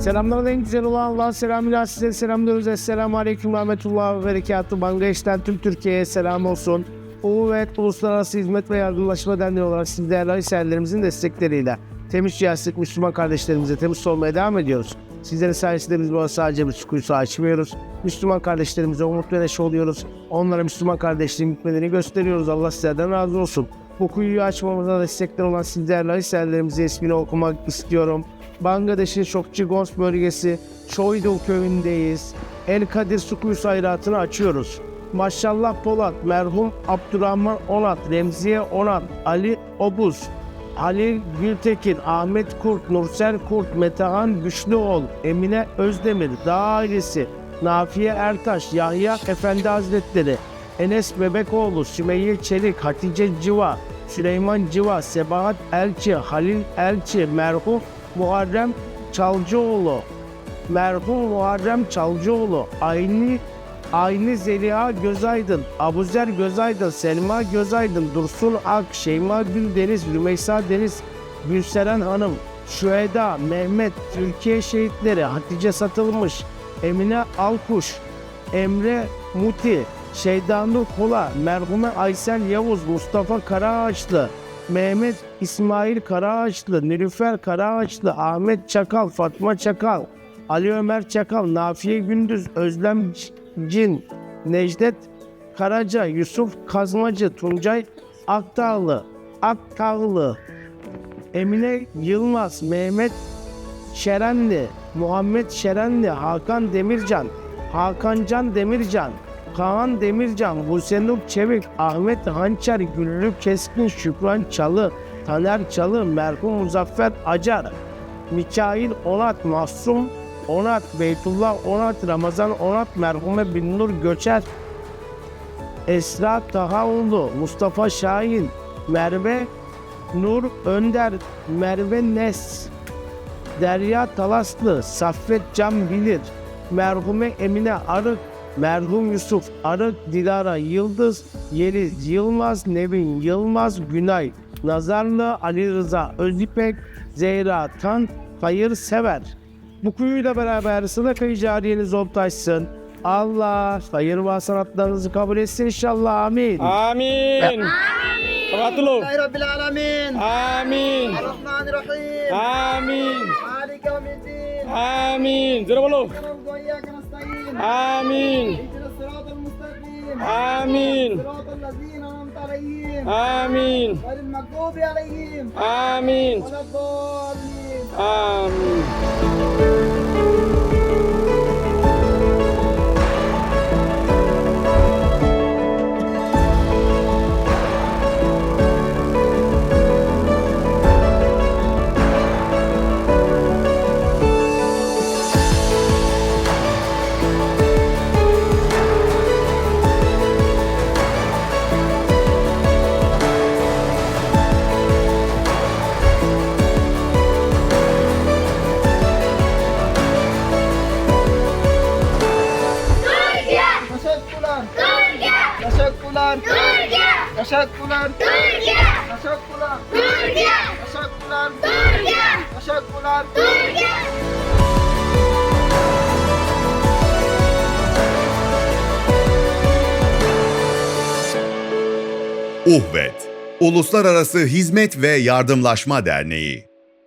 Selamların en güzel olan Allah selamıyla size selamlıyoruz. Esselamu Aleyküm Rahmetullah ve Berekatuhu. Bangladeş'ten tüm Türkiye'ye selam olsun. UVET Uluslararası Hizmet ve Yardımlaşma Derneği olarak siz değerli hisselerlerimizin destekleriyle temiz cihazlık Müslüman kardeşlerimize temiz olmaya devam ediyoruz. Sizlerin sayesinde biz burada sadece bir kuyusu açmıyoruz. Müslüman kardeşlerimize umut ve neşe oluyoruz. Onlara Müslüman kardeşliğin gitmelerini gösteriyoruz. Allah sizlerden razı olsun. Bu kuyuyu açmamıza destekler olan siz değerli hisselerlerimizin ismini okumak istiyorum. Bangladeş'in Şokçi Gons bölgesi Çoydul köyündeyiz. El Kadir Su Kuyusu hayratını açıyoruz. Maşallah Polat, merhum Abdurrahman Onat, Remziye Onat, Ali Obuz, Ali Gültekin, Ahmet Kurt, Nursel Kurt, Metehan Güçlüoğlu, Emine Özdemir, Dağ ailesi, Nafiye Ertaş, Yahya Efendi Hazretleri, Enes Bebekoğlu, Sümeyye Çelik, Hatice Civa, Süleyman Civa, Sebahat Elçi, Halil Elçi, merhum Muharrem Çalcıoğlu, merhum Muharrem Çalcıoğlu, Ayni Ayni Zeliha Gözaydın, Abuzer Gözaydın, Selma Gözaydın, Dursun Ak, Şeyma Gül Deniz, Rümeysa Deniz, Gülseren Hanım, Şüheda, Mehmet, Türkiye şehitleri, Hatice Satılmış, Emine Alkuş, Emre Muti, Şeydanur Kola, merhume Aysel Yavuz, Mustafa Karaağaçlı, Mehmet İsmail Karaağaçlı, Nilüfer Karaağaçlı, Ahmet Çakal, Fatma Çakal, Ali Ömer Çakal, Nafiye Gündüz, Özlem Cin, Necdet Karaca, Yusuf Kazmacı, Tuncay Aktağlı, Aktağlı, Emine Yılmaz, Mehmet Şerenli, Muhammed Şerenli, Hakan Demircan, Hakancan Demircan, Kaan Demircan, Husenur Çevik, Ahmet Hançer, Güllü Keskin, Şükran Çalı, Taner Çalı, merhum Muzaffer Acar, Mikail Onat, Mahsum Onat, Beytullah Onat, Ramazan Onat, merhume Binnur Göçer, Esra Tahaoğlu, Mustafa Şahin, Merve Nur Önder, Merve Nes, Derya Talaslı, Saffet Can Bilir, merhume Emine Arık, merhum Yusuf Arık, Dilara Yıldız, Yeliz Yılmaz, Nevin Yılmaz, Günay Nazarlı, Ali Rıza Özipek, Zehra Tan, Hayır Sever. Bu kuyuyla beraber sadaka cariyeniz optaşsın. Allah hayır ve sanatlarınızı kabul etsin inşallah. Amin. Amin. Kapatulu. Rabbil alamin. Amin. Rahmanirrahim. Amin. Malik yevmiddin. Amin. Zira المستقيم Amin صراط الذين أنعمت عليهم Amin غير المغضوب عليهم Amin ولا الضالين Amin Teşekkürler. Türkiye. Teşekkürler. Türkiye. Teşekkürler. Türkiye. Teşekkürler. Türkiye. UHVET Uluslararası Hizmet ve Yardımlaşma Derneği